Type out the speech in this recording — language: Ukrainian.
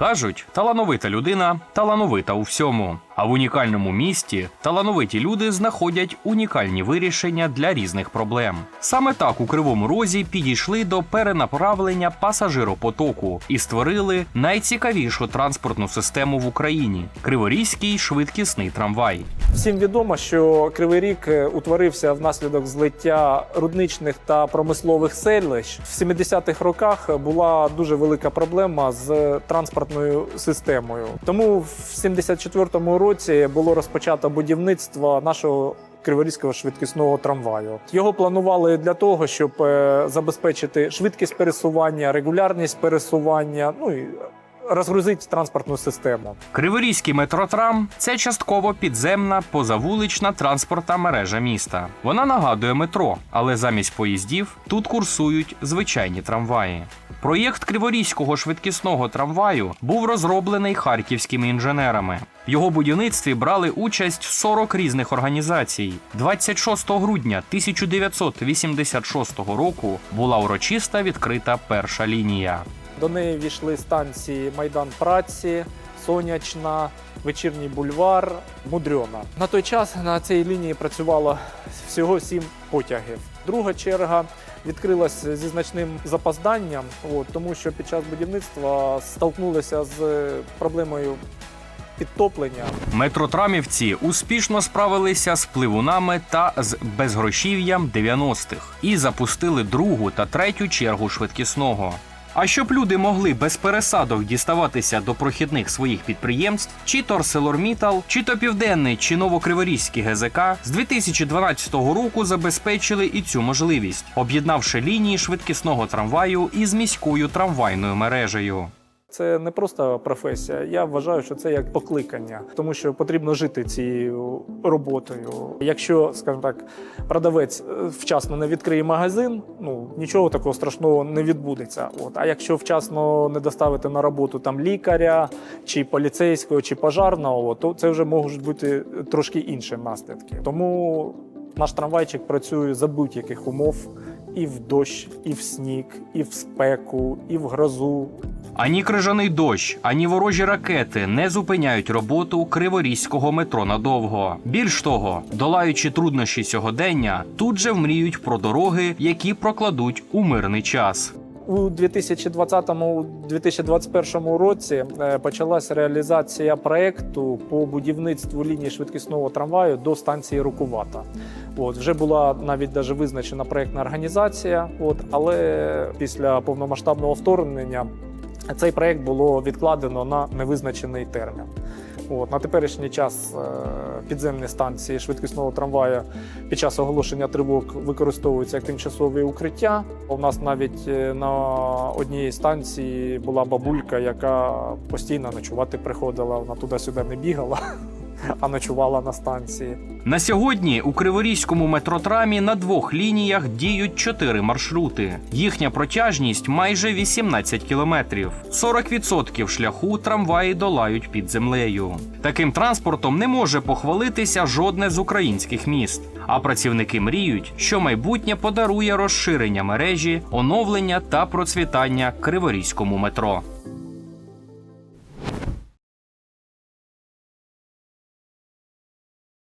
Кажуть, талановита людина талановита у всьому. А в унікальному місті талановиті люди знаходять унікальні вирішення для різних проблем. Саме так у Кривому Розі підійшли до перенаправлення пасажиропотоку і створили найцікавішу транспортну систему в Україні Криворізький швидкісний трамвай. Всім відомо, що Кривий Ріг е, утворився внаслідок злиття рудничних та промислових селищ. В 70-х роках була дуже велика проблема з транспортною системою. Тому в 74-му році було розпочато будівництво нашого. Криворізького швидкісного трамваю його планували для того, щоб е, забезпечити швидкість пересування, регулярність пересування, ну і розгрузити транспортну систему. Криворізький метротрам це частково підземна позавулична транспортна мережа міста. Вона нагадує метро, але замість поїздів тут курсують звичайні трамваї. Проєкт Криворізького швидкісного трамваю був розроблений харківськими інженерами. В його будівництві брали участь 40 різних організацій. 26 грудня 1986 року була урочиста відкрита перша лінія. До неї війшли станції Майдан Праці, Сонячна, Вечірній бульвар, Мудрьона. На той час на цій лінії працювало всього сім потягів. Друга черга відкрилася зі значним запозданням, от, тому що під час будівництва столкнулися з проблемою підтоплення. Метротрамівці успішно справилися з пливунами та з безгрошів'ям 90-х і запустили другу та третю чергу швидкісного. А щоб люди могли без пересадок діставатися до прохідних своїх підприємств, чи то ArcelorMittal, чи то Південний, чи Новокриворізький ГЗК з 2012 року забезпечили і цю можливість, об'єднавши лінії швидкісного трамваю із міською трамвайною мережею. Це не просто професія. Я вважаю, що це як покликання, тому що потрібно жити цією роботою. Якщо, скажімо так, продавець е, вчасно не відкриє магазин, ну нічого такого страшного не відбудеться. От а якщо вчасно не доставити на роботу там лікаря, чи поліцейського, чи пожарного, то це вже можуть бути трошки інші наслідки. Тому наш трамвайчик працює за будь-яких умов. І в дощ, і в сніг, і в спеку, і в грозу, Ані крижаний дощ, ані ворожі ракети не зупиняють роботу криворізького метро надовго. Більш того, долаючи труднощі сьогодення, тут же вмріють про дороги, які прокладуть у мирний час. У 2020-2021 році е, почалась реалізація проекту по будівництву лінії швидкісного трамваю до станції Рукувата. От вже була навіть даже визначена проектна організація. От але після повномасштабного вторгнення цей проект було відкладено на невизначений термін. От, на теперішній час е, підземні станції швидкісного трамваю під час оголошення тривог використовуються як тимчасові укриття. У нас навіть е, на одній станції була бабулька, яка постійно ночувати приходила. Вона туди-сюди не бігала, а ночувала на станції. На сьогодні у Криворізькому метротрамі на двох лініях діють чотири маршрути. Їхня протяжність майже 18 кілометрів. 40% шляху трамваї долають під землею. Таким транспортом не може похвалитися жодне з українських міст. А працівники мріють, що майбутнє подарує розширення мережі, оновлення та процвітання Криворізькому метро.